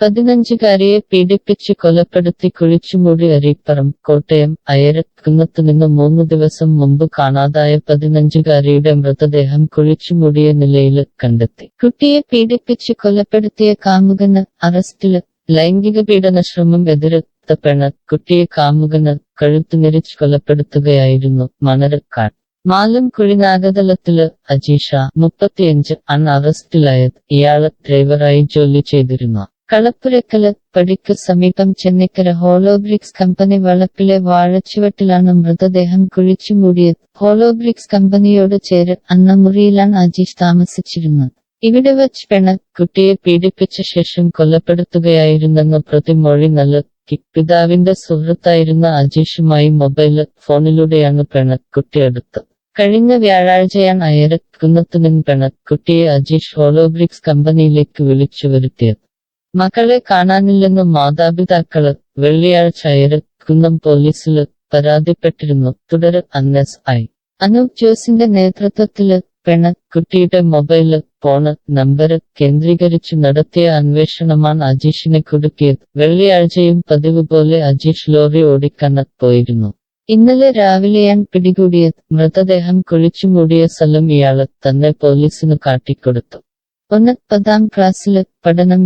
പതിനഞ്ചുകാരിയെ പീഡിപ്പിച്ച് കൊലപ്പെടുത്തി കുഴിച്ചുമൂടി അരീപ്പറം കോട്ടയം അയരക്കുന്നത്തു നിന്ന് മൂന്ന് ദിവസം മുമ്പ് കാണാതായ പതിനഞ്ചുകാരിയുടെ മൃതദേഹം കുഴിച്ചുമൂടിയ നിലയിൽ കണ്ടെത്തി. കുട്ടിയെ പീഡിപ്പിച്ച് കൊലപ്പെടുത്തിയ കാമുകന് അറസ്റ്റിൽ ലൈംഗിക പീഡന ശ്രമം എതിർത്ത പെണ് കുട്ടിയെ കാമുകന് കഴുത്തു നിരച്ച് കൊലപ്പെടുത്തുകയായിരുന്നു മണരക്കാട്. മാലം കുഴിനാഗതലത്തിൽ അജീഷ മുപ്പത്തിയഞ്ച് അൺ അറസ്റ്റിലായത്. ഇയാൾ ഡ്രൈവറായി ജോലി ചെയ്തിരുന്നു. കളപ്പുരക്കൽ പടിക്ക് സമീപം ചെന്നിക്കര ഹോളോബ്രിക്സ് കമ്പനി വളപ്പിലെ വാഴച്ചുവട്ടിലാണ് മൃതദേഹം കുഴിച്ചു മൂടിയത് ഹോളോബ്രിക്സ് കമ്പനിയോട് ചേര് അന്ന മുറിയിലാണ് അജീഷ് താമസിച്ചിരുന്നത്. ഇവിടെ വച്ച് പെണ് കുട്ടിയെ പീഡിപ്പിച്ച ശേഷം കൊലപ്പെടുത്തുകയായിരുന്നെന്ന് പ്രതിമൊഴി നൽകി പിതാവിന്റെ സുഹൃത്തായിരുന്ന അജീഷുമായി മൊബൈൽ ഫോണിലൂടെയാണ് പെണ് കുട്ടിയെടുത്തത് കഴിഞ്ഞ വ്യാഴാഴ്ചയാണ് അയരക്കുന്നത്തുനിന്ന് പെണ് കുട്ടിയെ അജീഷ് ഹോളോബ്രിക്സ് കമ്പനിയിലേക്ക് വിളിച്ചു വരുത്തിയത്. മക്കളെ കാണാനില്ലെന്ന് മാതാപിതാക്കൾ വെള്ളിയാഴ്ച അയരക്കുന്നം പോലീസിൽ പരാതിപ്പെട്ടിരുന്നു. തുടര് അന്നസ് ഐ. അനൂപ് ജോസിന്റെ നേതൃത്വത്തിൽ പെണ് കുട്ടിയുടെ മൊബൈൽ ഫോണ് നമ്പര് കേന്ദ്രീകരിച്ചു നടത്തിയ അന്വേഷണമാണ് അജീഷിനെ കുടുക്കിയത്. വെള്ളിയാഴ്ചയും പതിവ് പോലെ അജീഷ് ലോറി ഓടിക്കാൻ പോയിരുന്നു. ഇന്നലെ രാവിലെയാണ് പിടികൂടിയത്. മൃതദേഹം കുഴിച്ചുമൂടിയ സ്ഥലം ഇയാൾ തന്നെ പോലീസിന് കാട്ടിക്കൊടുത്തു. ഒന്ന് പതാം ക്ലാസ്സിൽ പഠനം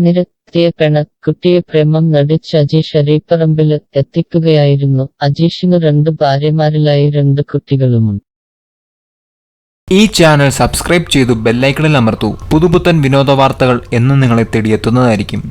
നിരത്തിയ പെണ് കുട്ടിയെ പ്രേമം നടിച്ച് അജീഷ് അരീപ്പറമ്പിൽ എത്തിക്കുകയായിരുന്നു. അജീഷിന് രണ്ട് ഭാര്യമാരിലായി രണ്ട് കുട്ടികളുമുണ്ട്. ഈ ചാനൽ സബ്സ്ക്രൈബ് ചെയ്തു ബെല്ലൈക്കണിൽ അമർത്തു. പുതുപുത്തൻ വിനോദ വാർത്തകൾ എന്ന് നിങ്ങളെ തേടിയെത്തുന്നതായിരിക്കും.